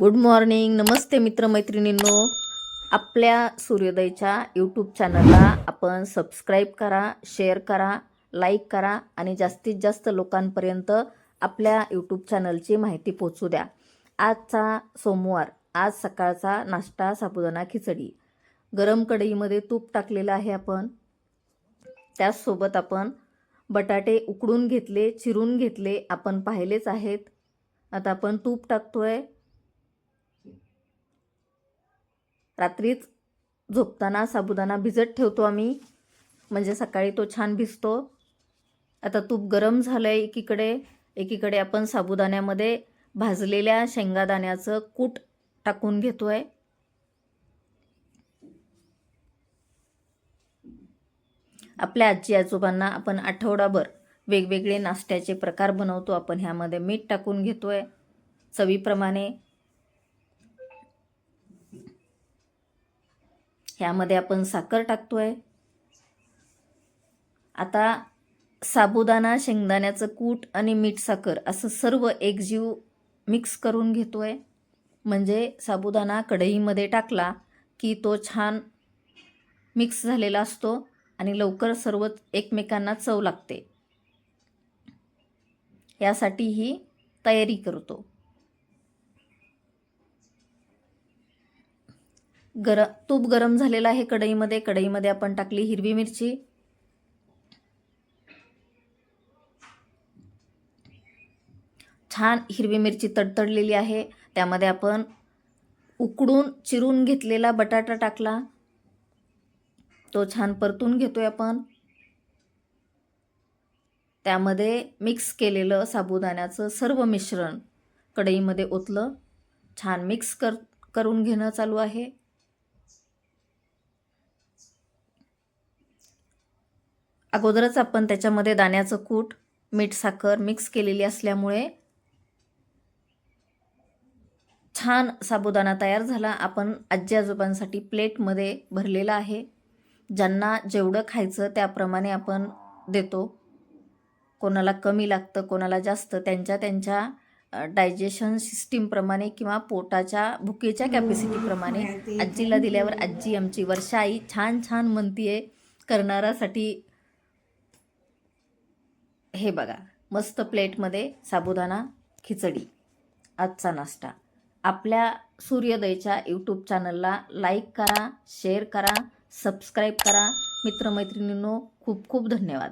Good morning नमस्ते मित्रमैत्रिणींनो. आपल्या सूर्योदयच्या YouTube चॅनलला आपण सबस्क्राईब करा शेअर करा लाईक करा आणि जास्तीत जास्त लोकांपर्यंत आपल्या यूट्यूब चॅनलची माहिती पोचू द्या. आजचा सोमवार आज सकाळचा नाश्ता साबुदाणा खिचडी. गरम कढईमध्ये तूप टाकलेलं आहे आपण. त्याचसोबत आपण बटाटे उकडून घेतले चिरून घेतले. आपण पाहिलेच आहेत. आता आपण तूप टाकतोय. रात्रीच झोपताना साबुदाणा भिजत ठेवतो आम्ही. म्हणजे सकाळी तो छान भिजतो. आता तूप गरम झालं आहे एकीकडे. एकीकडे आपण साबुदाण्यामध्ये भाजलेल्या शेंगादाण्याचं कूट टाकून घेतो आहे आपल्या आजी आजोबांना आपण आठवडाभर वेगवेगळे नाश्त्याचे प्रकार बनवतो. आपण ह्यामध्ये मीठ टाकून घेतो आहे चवीप्रमाणे ह्यामध्ये आपण साखर टाकतो आहे आता साबुदाणा शेंगदाण्याचं कूट आणि मीठ साखर असं सर्व एकजीव मिक्स करून घेतो आहे म्हणजे साबुदाणा कढईमध्ये टाकला की तो छान मिक्स झालेला असतो आणि लवकर सर्व एकमेकांना चव लागते. यासाठी ही तयारी करतो. गर तूप गरम झालेलं आहे कढईमध्ये. कढईमध्ये आपण टाकली हिरवी मिरची. छान हिरवी मिरची तडतडलेली आहे. त्यामध्ये आपण उकडून चिरून घेतलेला बटाटा टाकला. तो छान परतून घेतोय आपण. त्यामध्ये मिक्स केलेलं साबुदाण्याचं सर्व मिश्रण कढईमध्ये ओतलं. छान मिक्स कर करून घेणं चालू आहे. अगोदरच आपण त्याच्यामध्ये दाण्याचं कूट मीठ साखर मिक्स केलेली असल्यामुळे छान साबुदाणा तयार झाला. आपण आजी आजोबांसाठी प्लेटमध्ये भरलेला आहे. ज्यांना जेवढं खायचं त्याप्रमाणे आपण देतो. कोणाला कमी लागतं कोणाला जास्त त्यांच्या त्यांच्या डायजेशन सिस्टीमप्रमाणे किंवा पोटाच्या भुकेच्या कॅपॅसिटीप्रमाणे आजीला दिल्यावर आजी आमची वर्षा आई छान छान म्हणतीये. करणारासाठी हे बघा मस्त प्लेटमध्ये साबुदाणा खिचडी आजचा नाश्ता. आपल्या सूर्योदयच्या यूट्यूब चॅनलला लाईक करा शेअर करा सबस्क्राईब करा. मित्रमैत्रिणींनो खूप खूप धन्यवाद.